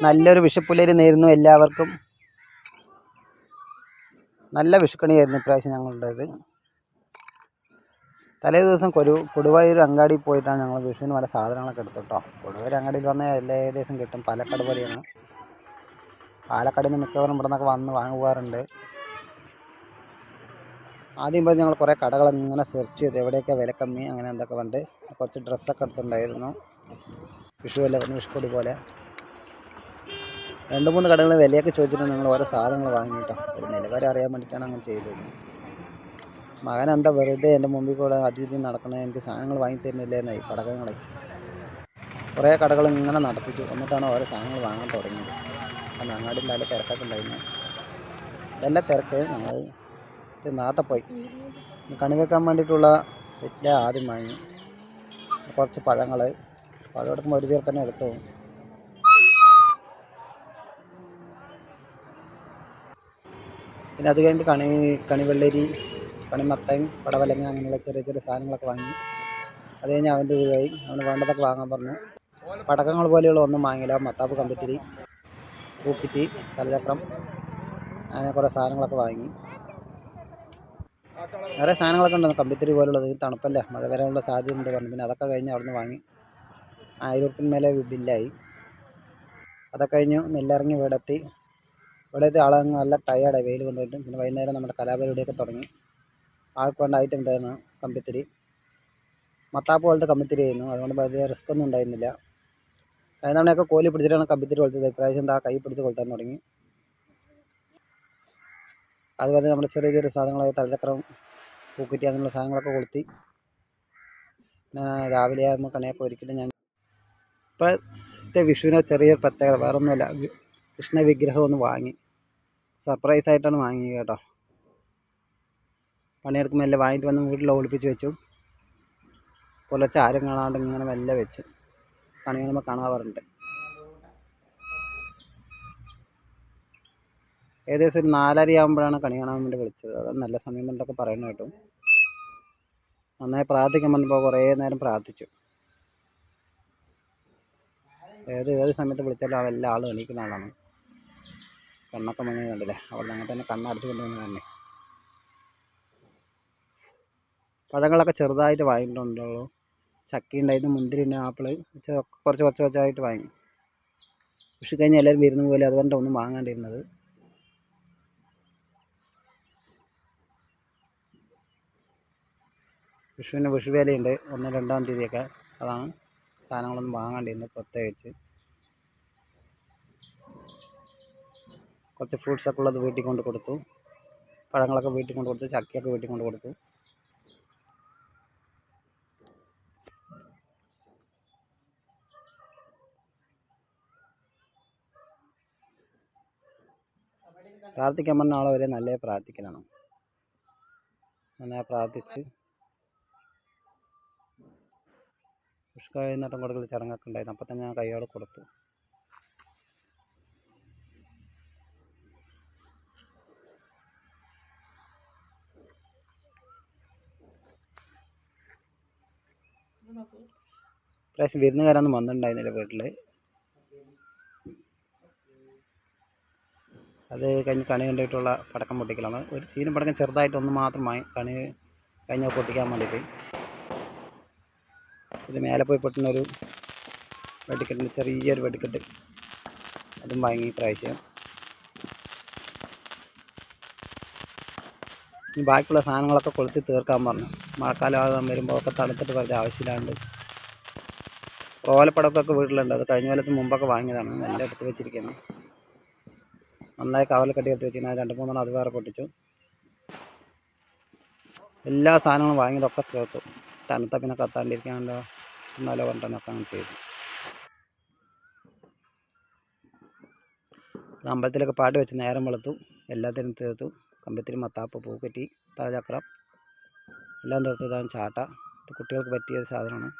നല്ലൊരു വിഷുപ്പുലരി നേരുന്നു എല്ലാവർക്കും. നല്ല വിഷുക്കണിയായിരുന്നു ഇപ്രാവശ്യം ഞങ്ങളുടേത്. തലേ ദിവസം കൊരു കൊടുവായൂർ അങ്ങാടി പോയിട്ടാണ് ഞങ്ങൾ വിഷുവിന് പല സാധനങ്ങളൊക്കെ എടുത്തു കേട്ടോ കൊടുവായൂർ അങ്ങാടിയിൽ വന്നാൽ എല്ലാ ദിവസം കിട്ടും പാലക്കാട് പോലെയാണ്. പാലക്കാടിൽ നിന്ന് മിക്കവാറും ഇവിടെ നിന്നൊക്കെ വന്ന് വാങ്ങുവാറുണ്ട്. ആദ്യം പോയി ഞങ്ങൾ കുറേ കടകൾ ഇങ്ങനെ സെർച്ച് ചെയ്ത്. എവിടെയൊക്കെ വില കമ്മി അങ്ങനെ എന്തൊക്കെ കണ്ട് കുറച്ച് ഡ്രസ്സൊക്കെ എടുത്തിട്ടുണ്ടായിരുന്നു. വിഷു അല്ല വിഷുക്കൊടി പോലെ. രണ്ട് മൂന്ന് കടകളിൽ വിലയൊക്കെ ചോദിച്ചിട്ട് ഞങ്ങൾ ഓരോ സാധനങ്ങൾ വാങ്ങി കേട്ടോ. ഒരു നിലവാരം അറിയാൻ വേണ്ടിയിട്ടാണ് അങ്ങനെ ചെയ്തത്. മകൻ എന്താ വെറുതെ എന്റെ മുമ്പിൽ കൂടെ അതിഥി നടക്കണേ? എനിക്ക് സാധനങ്ങൾ വാങ്ങി തരുന്നില്ലേന്നായി പടക്കങ്ങളെ. കുറേ കടകൾ ഇങ്ങനെ നടത്തിച്ചു എന്നിട്ടാണ് ഓരോ സാധനങ്ങൾ വാങ്ങാൻ തുടങ്ങിയത്. കാരണം അങ്ങാടി നല്ല തിരക്കൊക്കെ ഉണ്ടായിരുന്നു. നല്ല തിരക്ക്. ഞങ്ങൾ നാത്തപ്പോയി നേരത്തെ പോയി. കണി വെക്കാൻ വേണ്ടിയിട്ടുള്ള വെറ്റില ആദ്യം വാങ്ങി. കുറച്ച് പഴങ്ങൾ. പഴം എടുക്കുമ്പോൾ ഒരു ചേർക്കന്നെ എടുത്തു. പിന്നെ അത് കഴിഞ്ഞിട്ട് കണി കണിവെള്ളരി കണിമത്തൻ പടവലങ്ങ അങ്ങനെയുള്ള ചെറിയ ചെറിയ സാധനങ്ങളൊക്കെ വാങ്ങി. അത് കഴിഞ്ഞ് അവന്റെ വീടായി അവന് വേണ്ടതൊക്കെ വാങ്ങാൻ പറഞ്ഞു. പടക്കങ്ങൾ പോലെയുള്ള ഒന്നും വാങ്ങില്ല മത്താപ്പ് കമ്പിത്തിരി പൂക്കിറ്റി തലചക്രം അങ്ങനെ കുറേ സാധനങ്ങളൊക്കെ വാങ്ങി. വേറെ സാധനങ്ങളൊക്കെ ഉണ്ട് കമ്പിത്തിരി പോലുള്ളത്. തണുപ്പല്ലേ. മഴ വരാനുള്ള സാധ്യതയുണ്ട് പറഞ്ഞു. പിന്നെ അതൊക്കെ കഴിഞ്ഞ് അവിടുന്ന് വാങ്ങി. ആയിരം ഉറുപ്പിന് മേലെ ബില്ലായി. അതൊക്കെ കഴിഞ്ഞ് നെല്ലിറങ്ങി ഇവിടെ എത്തി ഇവിടെ എത്തി ആളങ്ങ് നല്ല ടയേർഡായി വെയിൽ കൊണ്ടുപോയിട്ട് പിന്നെ വൈകുന്നേരം നമ്മുടെ കലാപരിപാടിയൊക്കെ തുടങ്ങി. ആൾക്ക് വേണ്ട ഐറ്റം ഉണ്ടായിരുന്നു കമ്പിത്തിരി. മത്താപ്പ് പോലത്തെ കമ്പിത്തിരി ആയിരുന്നു. അതുകൊണ്ട് വലിയ റിസ്ക് ഒന്നും ഉണ്ടായിരുന്നില്ല. കഴിഞ്ഞ തവണയൊക്കെ കോലി പിടിച്ചിട്ടാണ് കമ്പിത്തിരി കൊളുത്തത് ഇപ്രാവശ്യം എന്താ കൈ പിടിച്ച് കൊളുത്താൻ തുടങ്ങി. അതുപോലെ നമ്മുടെ ചെറിയ ചെറിയ സാധനങ്ങളായ തലചക്രം പൂക്കുറ്റി അങ്ങനെയുള്ള സാധനങ്ങളൊക്കെ കൊളുത്തി. രാവിലെ ആകുമ്പോൾ കണിയൊക്കെ ഒരുക്കിയിട്ട് ഞാൻ ഇപ്പോഴത്തെ വിഷുവിനെ ചെറിയൊരു പ്രത്യേകത വേറൊന്നുമില്ല. കൃഷ്ണ വിഗ്രഹം ഒന്ന് വാങ്ങി. സർപ്രൈസ് ആയിട്ടാണ് വാങ്ങിയത് കേട്ടോ. പണിയെടുക്കുമ്പോൾ മെല്ലെ വാങ്ങിയിട്ട് വന്ന് വീട്ടിൽ ഒളിപ്പിച്ച് വെച്ചു. പുലർച്ചെ ആരും കാണാണ്ട് ഇങ്ങനെ മെല്ലെ വെച്ചു പണി കാണുമ്പോൾ കാണാറുണ്ട്. ഏകദേശം ഒരു നാലരയാകുമ്പോഴാണ് കണി കാണാൻ വേണ്ടി വിളിച്ചത്. അത് നല്ല സമയം എന്നൊക്കെ പറയുന്നത് കേട്ടു. നന്നായി പ്രാർത്ഥിക്കാൻ വന്നപ്പോൾ കുറേ നേരം പ്രാർത്ഥിച്ചു. ഏത് ഏത് സമയത്ത് വിളിച്ചാലും അവ എല്ലാ ആളും എണീക്കുന്ന ആളാണ്. കണ്ണൊക്കെ മങ്ങി കണ്ടില്ലേ? അവിടെ അങ്ങനെ തന്നെ കണ്ണടച്ച് കൊണ്ടുവന്ന് തന്നെ. പഴങ്ങളൊക്കെ ചെറുതായിട്ട് വാങ്ങിയിട്ടുണ്ടുള്ളൂ ചക്ക ഉണ്ടായിരുന്നു മുന്തിരി ഉണ്ട് ആപ്പിൾ കുറച്ച് കുറച്ച് കുറച്ചായിട്ട് വാങ്ങി. കൃഷി കഴിഞ്ഞ് എല്ലാവരും വരുന്ന പോലെ അതുകൊണ്ട് ഒന്നും വാങ്ങാണ്ടിരുന്നത്. വിഷുവിന് വിഷുവേലയുണ്ട്. ഒന്ന് രണ്ടാം തീയതിയൊക്കെ. അതാണ്. സാധനങ്ങളൊന്നും വാങ്ങാണ്ടിരുന്നത് പ്രത്യേകിച്ച്. കുറച്ച് ഫ്രൂട്ട്സൊക്കെ ഉള്ളത് വീട്ടിൽ കൊണ്ട് കൊടുത്തു. പഴങ്ങളൊക്കെ വീട്ടിൽ കൊണ്ട് കൊടുത്തു. ചക്കയൊക്കെ വീട്ടിൽ കൊണ്ട് കൊടുത്തു. പ്രാർത്ഥിക്കാൻ പറഞ്ഞ ആളെ വരെ നല്ല പ്രാർത്ഥിക്കലാണ്. അങ്ങനെ പ്രാർത്ഥിച്ച് പുഷ്കഴിനട്ടം കൊടുക്കൽ ചടങ്ങൊക്കെ ഉണ്ടായിരുന്നു. അപ്പം തന്നെ ഞാൻ കൈയോടെ കൊടുത്തു. പ്രാവശ്യം വിരുന്നുകാരൊന്നും വന്നിട്ടുണ്ടായിരുന്നില്ല വീട്ടിൽ അത് കഴിഞ്ഞ് കണി കണ്ടിട്ടുള്ള പടക്കം പൊട്ടിക്കലാണ്. ഒരു ചീനും പടക്കം ചെറുതായിട്ട് ഒന്ന് മാത്രമായി കണി കഴിഞ്ഞ പൊട്ടിക്കാൻ വേണ്ടിയിട്ട്. ഇത് മേലെ പോയി പൊട്ടുന്ന ഒരു വെടിക്കെട്ടിന് ചെറിയൊരു വെടിക്കെട്ട്. അതും വാങ്ങി പ്രാവശ്യം. ബാക്കിയുള്ള സാധനങ്ങളൊക്കെ കൊളുത്തി തീർക്കാൻ പറഞ്ഞു. മഴക്കാലം വരുമ്പോൾ ഒക്കെ തണുത്തിട്ട് വെറുതെ ആവശ്യമില്ലാണ്ട്. ഓലപ്പടക്കൊക്കെ വീട്ടിലുണ്ട്. അത് കഴിഞ്ഞ കൊല്ലത്തിന് മുമ്പൊക്കെ വാങ്ങിയതാണ്. നല്ല എടുത്ത് വെച്ചിരിക്കുന്നത് നന്നായി കവലക്കട്ടി എടുത്ത് വെച്ചിരുന്ന രണ്ട് മൂന്നെണ്ണം അത് വേറെ പൊട്ടിച്ചു. എല്ലാ സാധനങ്ങളും വാങ്ങിയതൊക്കെ തീർത്തു. തണുത്ത പിന്നെ കത്താണ്ടിരിക്കാണ്ടോ നല്ല കൊണ്ടുവന്നൊക്കെ അങ്ങനെ ചെയ്തു. അമ്പലത്തിലൊക്കെ പാട്ട് വെച്ച് നേരം വെളുത്തു. എല്ലാത്തിനും തീർത്തു. കമ്പത്തിരി മത്താപ്പ് പൂക്കറ്റി തലചക്രം എല്ലാം തീർത്തു. ഇതാണ് ചാട്ട. ഇത് കുട്ടികൾക്ക് പറ്റിയ സാധനമാണ്.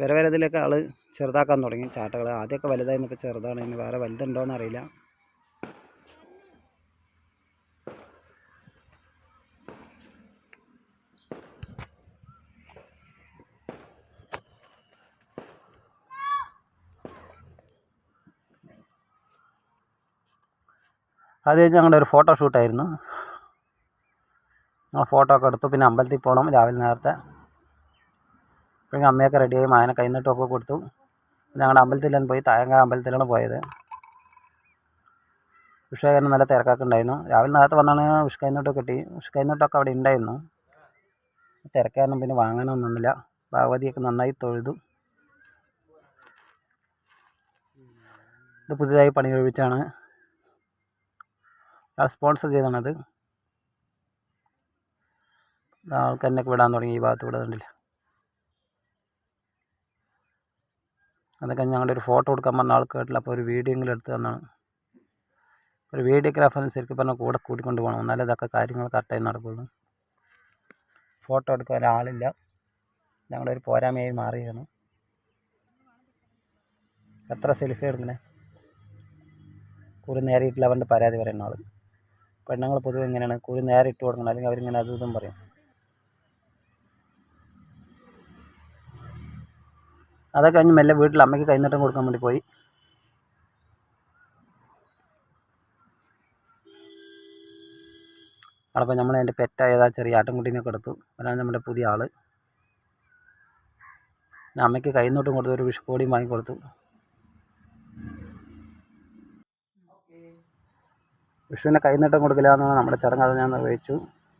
വരെ വരെ ഇതിലൊക്കെ ആൾ ചെറുതാക്കാൻ തുടങ്ങി ചാട്ടകൾ ആദ്യമൊക്കെ വലുതായിരുന്നു ഇപ്പോൾ ചെറുതാണ്. ഇനി വേറെ വലുതുണ്ടോയെന്ന് അത് ഞങ്ങളുടെ ഒരു ഫോട്ടോ ഷൂട്ടായിരുന്നു ഞങ്ങൾ ഫോട്ടോ ഒക്കെ എടുത്തു. പിന്നെ അമ്പലത്തിൽ പോകണം രാവിലെ നേരത്തെ. പിന്നെ അമ്മയൊക്കെ റെഡിയായി മായനെ കൈനീട്ടമൊക്കെ കൊടുത്തു. ഞങ്ങളുടെ അമ്പലത്തിലാണ് പോയി. തായങ്ക അമ്പലത്തിലാണ് പോയത്. വിഷുകാരൻ നല്ല തിരക്കൊക്കെ ഉണ്ടായിരുന്നു. രാവിലെ നേരത്തെ വന്നാണ് വിഷു കൈനീട്ടമൊക്കെ കിട്ടി. വിഷു കൈനീട്ടമൊക്കെ അവിടെ ഉണ്ടായിരുന്നു. തിരക്കാനും പിന്നെ വാങ്ങാനൊന്നുമില്ല ഭാഗവതിയൊക്കെ നന്നായി തൊഴുതു. ഇത് പുതിയതായി പണി കഴിപ്പിച്ചാണ് ആ സ്പോൺസർ ചെയ്താണത്. എന്നൊക്കെ വിടാൻ തുടങ്ങി ഈ ഭാഗത്ത് വിടുന്നുണ്ടില്ല അതൊക്കെ ഞങ്ങളുടെ ഒരു ഫോട്ടോ എടുക്കാൻ പറഞ്ഞ ആൾ കേട്ടില്ല. അപ്പോൾ ഒരു വീഡിയോ എങ്കിലും എടുത്ത് തന്നാണ്. ഒരു വീഡിയോഗ്രാഫറിന് ശരിക്കും പറഞ്ഞാൽ കൂടെ കൂട്ടിക്കൊണ്ട് പോകണം. എന്നാലേ ഇതൊക്കെ കാര്യങ്ങൾ കറക്റ്റായി നടക്കുള്ളൂ. ഫോട്ടോ എടുക്കാൻ ഒരാളില്ല. ഞങ്ങളുടെ ഒരു പോരായ്മയായി മാറിയാണ്. എത്ര സെൽഫി എടുക്കണേ? കുറി നേരിട്ടില്ല. അവന്റെ പരാതി പറയുന്ന ആൾ പെണ്ണുങ്ങൾ പൊതുവെ ഇങ്ങനെയാണ് കുഴി നേരെ ഇട്ട് കൊടുക്കണം അല്ലെങ്കിൽ അവരിങ്ങനെ അതും ഇതും പറയും. അതൊക്കെ കഴിഞ്ഞ് മെല്ലെ വീട്ടിൽ അമ്മയ്ക്ക് കൈനീട്ടം കൊടുക്കാൻ വേണ്ടി പോയി. അവിടെ നമ്മൾ എന്റെ പെറ്റായതാ ചെറിയ ആട്ടിൻകുട്ടീനെയൊക്കെ എടുത്തു. അതാണ് നമ്മുടെ പുതിയ ആൾ അമ്മയ്ക്ക് കൈനീട്ടം കൊടുത്തു ഒരു വിഷുക്കോടിയും വാങ്ങിക്കൊടുത്തു. വിഷുവിനെ കൈനീട്ടം കൊടുക്കില്ല എന്നാണ് നമ്മുടെ ചടങ്ങ് അത് ഞാൻ നിർവഹിച്ചു.